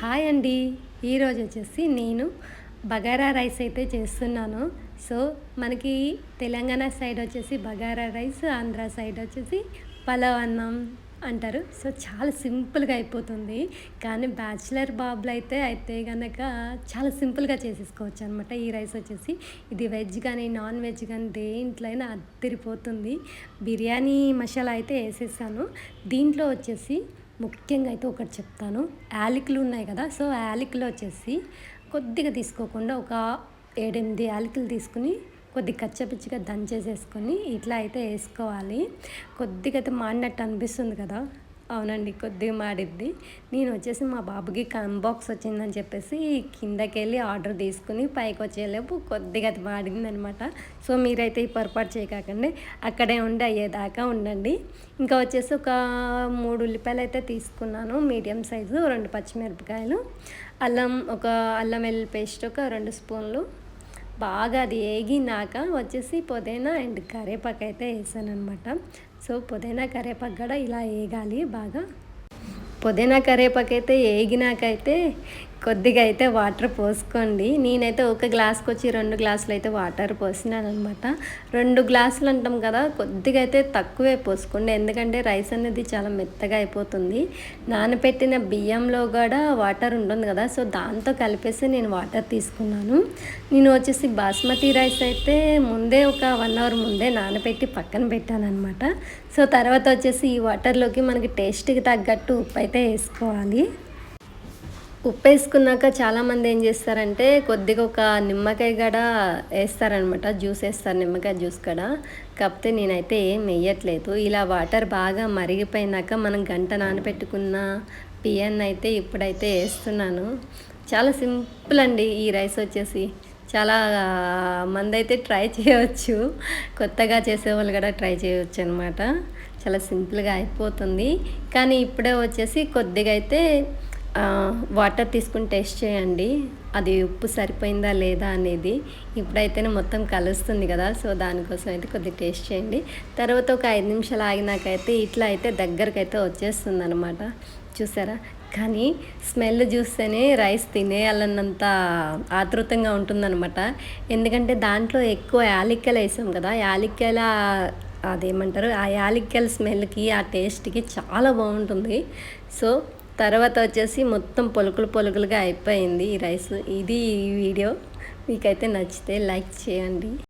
Hi అండి. ఈరోజు వచ్చేసి నేను బగారా రైస్ అయితే చేస్తున్నాను. సో మనకి తెలంగాణ సైడ్ వచ్చేసి బగారా రైస్ ఆంధ్ర సైడ్ వచ్చేసి పలావ్ అన్నం అంటారు. సో చాలా సింపుల్గా అయిపోతుంది. కానీ బ్యాచిలర్ బాబులు అయితే అయితే కనుక చాలా సింపుల్గా చేసేసుకోవచ్చు అనమాట ఈ రైస్ వచ్చేసి ఇది వెజ్ కానీ నాన్ వెజ్ కానీ దేంట్లో అయినా అద్దరిపోతుంది. బిర్యానీ మసాలా అయితే వేసేసాను. దీంట్లో వచ్చేసి ముఖ్యంగా అయితే ఒకటి చెప్తాను. యాలకులు ఉన్నాయి కదా సో యాలకులు వచ్చేసి కొద్దిగా తీసుకోకుండా ఒక ఏడెనిమిది యాలకులు తీసుకుని కొద్దిగా కచ్చపిచ్చిగా దంచేసేసుకొని ఇట్లా అయితే వేసుకోవాలి. కొద్దిగా అయితే మాడినట్టు అనిపిస్తుంది కదా. అవునండి కొద్దిగా మాడిద్ది నేను వచ్చేసి మా బాబుకి కంబాక్స్ వచ్చిందని చెప్పేసి కిందకి వెళ్ళి ఆర్డర్ తీసుకుని పైకి వచ్చేలోపు కొద్దిగా అది మాడిందనమాట సో మీరైతే ఈ పొరపాటు చేయకండి అక్కడే ఉండి అయ్యేదాకా ఉండండి. ఇంకా వచ్చేసి ఒక మూడు ఉల్లిపాయలు అయితే తీసుకున్నాను. మీడియం సైజు రెండు పచ్చిమిరపకాయలు అల్లం ఒక అల్లం వెల్లుల్లి పేస్ట్ ఒక రెండు స్పూన్లు. బాగా అది ఏగినాక వచ్చేసి పుదీనా అండ్ కరేపాకు అయితే వేసాను అనమాట సో పుదీనా కరేపాకు కూడా ఇలా వేగాలి బాగా పుదీనా కరేపాకు అయితే వేగినాకైతే కొద్దిగా అయితే వాటర్ పోసుకోండి. నేనైతే ఒక గ్లాస్కి వచ్చి రెండు గ్లాసులు అయితే వాటర్ పోసినాను అనమాట రెండు గ్లాసులు అంటాం కదా కొద్దిగా అయితే తక్కువే పోసుకోండి. ఎందుకంటే రైస్ అనేది చాలా మెత్తగా అయిపోతుంది. నానబెట్టిన బియ్యంలో కూడా వాటర్ ఉంటుంది కదా సో దాంతో కలిపేసి నేను వాటర్ తీసుకున్నాను. నేను వచ్చేసి బాస్మతి రైస్ అయితే ముందే ఒక వన్ అవర్ ముందే నానబెట్టి పక్కన పెట్టాను అనమాట సో తర్వాత వచ్చేసి ఈ వాటర్లోకి మనకి టేస్ట్కి తగ్గట్టు ఉప్పు అయితే వేసుకోవాలి. ఉప్పు వేసుకున్నాక చాలామంది ఏం చేస్తారంటే కొద్దిగా ఒక నిమ్మకాయ గడ వేస్తారనమాట జ్యూస్ వేస్తారు నిమ్మకాయ జ్యూస్ గడ. కాకపోతే నేనైతే ఏం వేయట్లేదు. ఇలా వాటర్ బాగా మరిగిపోయినాక మనం గంట నానబెట్టుకున్న బియ్యాన్ని అయితే ఇప్పుడైతే వేస్తున్నాను. చాలా సింపుల్ అండి ఈ రైస్ వచ్చేసి. చాలా మంది అయితే ట్రై చేయవచ్చు. కొత్తగా చేసేవాళ్ళు కూడా ట్రై చేయవచ్చు అనమాట. చాలా సింపుల్గా అయిపోతుంది. కానీ ఇప్పుడే వచ్చేసి కొద్దిగా అయితే వాటర్ తీసుకుని టేస్ట్ చేయండి. అది ఉప్పు సరిపోయిందా లేదా అనేది ఇప్పుడైతేనే మొత్తం కలుస్తుంది కదా. సో దానికోసం అయితే కొద్దిగా టేస్ట్ చేయండి. తర్వాత ఒక ఐదు నిమిషాలు ఆగినాకైతే ఇట్లా అయితే దగ్గరకు అయితే వచ్చేస్తుంది అనమాట చూసారా? కానీ స్మెల్ చూస్తేనే రైస్ తినేయాలన్నంత ఆతృతంగా ఉంటుందన్నమాట. ఎందుకంటే దాంట్లో ఎక్కువ యాలిక్కలు వేసాం కదా. యాలిక్కల అదేమంటారు? ఆ యాలిక్కల స్మెల్కి ఆ టేస్ట్కి చాలా బాగుంటుంది. సో తర్వాత వచ్చేసి మొత్తం పొలుకులు పొలుకులుగా అయిపోయింది ఈ రైస్. ఇది ఈ వీడియో. మీకైతే నచ్చితే లైక్ చేయండి.